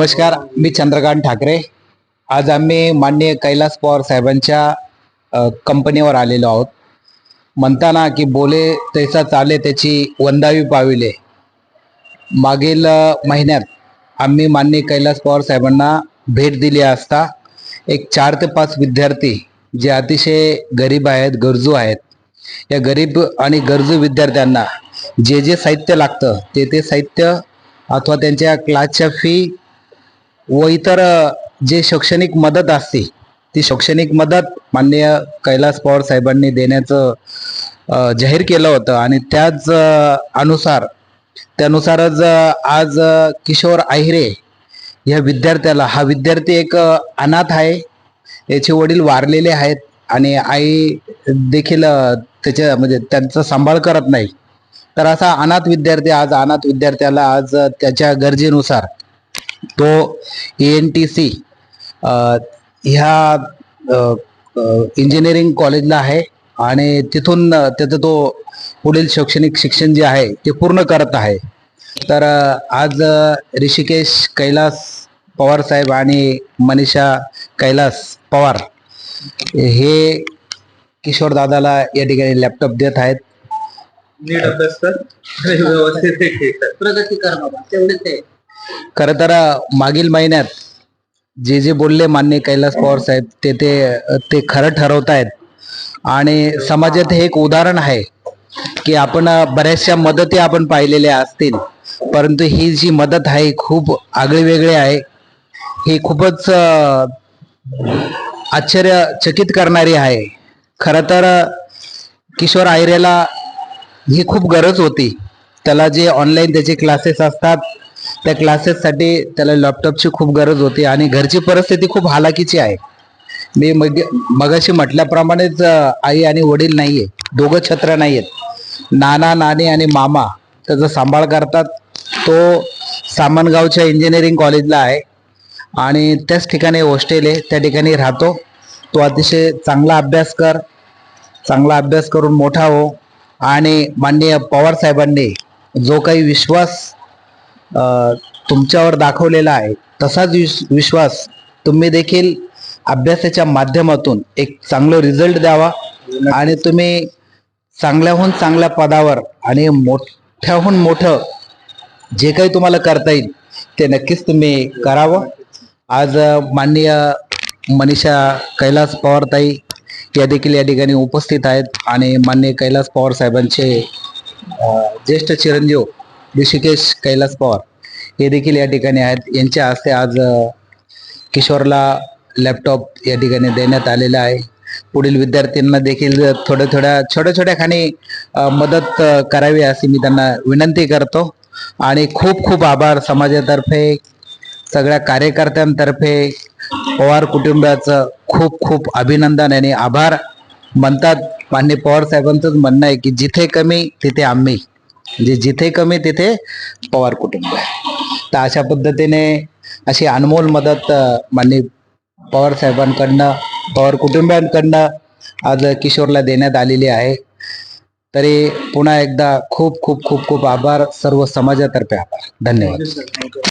नमस्कार मी चंद्रकांत ठाकरे. आज आम्ही माननीय कैलास पवार साहेबांच्या कंपनीवर आलेलो आहोत. म्हणताना की बोले तैसा चाले त्याची वंदावी पाविले. मागील महिन्यात आम्ही माननीय कैलास पवार साहेबांना भेट दिली असता एक चार ते पाच विद्यार्थी जे अतिशय गरीब आहेत गरजू आहेत या गरीब आणि गरजू विद्यार्थ्यांना जे जे साहित्य लागतं ते ते साहित्य अथवा त्यांच्या क्लासच्या फी व इतर जे शैक्षणिक मदत असते ती शैक्षणिक मदत माननीय कैलास पवार साहेबांनी देण्याचं जाहीर केलं होतं. आणि त्याच अनुसार त्यानुसारच आज किशोर आहिरे या विद्यार्थ्याला हा विद्यार्थी एक अनाथ आहे. याचे वडील वारलेले आहेत आणि आई देखील त्याच्या म्हणजे त्यांचा सांभाळ करत नाही. तर असा अनाथ विद्यार्थी आज अनाथ विद्यार्थ्याला आज त्याच्या गरजेनुसार तो ए एन टी सी ह्या इंजिनिअरिंग कॉलेजला आहे आणि तिथून त्याचं तो पुढील शैक्षणिक शिक्षण जे आहे ते पूर्ण करत आहे. तर आज ऋषिकेश कैलास पवार साहेब आणि मनीषा कैलास पवार हे किशोर दादाला या ठिकाणी लॅपटॉप देत आहेत. नीट अभ्यास कर. व्यवस्थित. प्रगती कर. बाबा तेवढेच आहे. खरं तर मागील महिन्यात जे जे बोलले मान्य कैलास पवार साहेब ते ते ते खरं ठरवत आहेत आणि समाजात हे एक उदाहरण आहे की आपण बऱ्याचशा मदती आपण पाहिलेल्या असतील परंतु ही जी मदत आहे खूप आगळी वेगळी आहे. ही खूपच आश्चर्यचकित करणारी आहे. खरं तर किशोर आयरेला ही खूप गरज होती. त्याला जे ऑनलाईन त्याचे क्लासेस असतात त्या क्लासेससाठी त्याला लॅपटॉपची खूप गरज होती आणि घरची परिस्थिती खूप हालाकीची आहे. मी मग मगाशी म्हटल्याप्रमाणेच आई आणि वडील नाही आहे दोघं छत्र नाही आहेत नाना नानी आणि मामा त्याचा सांभाळ करतात. तो सामनगावच्या इंजिनिअरिंग कॉलेजला आहे. आणि त्याच ठिकाणी हॉस्टेल आहे. त्या ठिकाणी राहतो. तो अतिशय चांगला अभ्यास कर. चांगला अभ्यास करून मोठा हो. आणि माननीय पवार साहेबांनी जो काही विश्वास तुमच्यावर दाखवलेला आहे. तसाच विश्वास तुम्ही देखील अभ्यासाच्या माध्यमातून एक चांगलं रिझल्ट द्यावा आणि तुम्ही चांगल्याहून चांगल्या पदावर आणि मोठ्याहून मोठं जे काही तुम्हाला करता येईल ते नक्कीच तुम्ही करावं. आज माननीय मनीषा कैलास पवारताई या देखील या ठिकाणी उपस्थित आहेत आणि माननीय कैलास पवार साहेबांचे ज्येष्ठ चिरंजीव ऋषिकेश कैलास पवार हे देखील या ठिकाणी आहेत. यांच्या हस्ते आज किशोरला लॅपटॉप या ठिकाणी देण्यात आलेला आहे. पुढील विद्यार्थ्यांना देखील थोड्या थोड्या छोट्या छोट्या खाणी मदत करावी अशी मी त्यांना विनंती करतो. आणि खूप खूप आभार समाजातर्फे सगळ्या कार्यकर्त्यांतर्फे पवार कुटुंबाचं खूप खूप अभिनंदन आणि आभार. म्हणतात मान्य पवार साहेबांचंच म्हणणं आहे की जिथे कमी तिथे आम्ही. म्हणजे जिथे कमी तिथे पवार कुटुंब आहे. तर अशा पद्धतीने अशी अनमोल मदत माननीय पवार साहेबांकडनं पवार कुटुंबियांकडनं आज किशोरला देण्यात आलेली आहे. तरी पुन्हा एकदा खूप खूप खूप खूप आभार. सर्व समाजातर्फे आभार. धन्यवाद.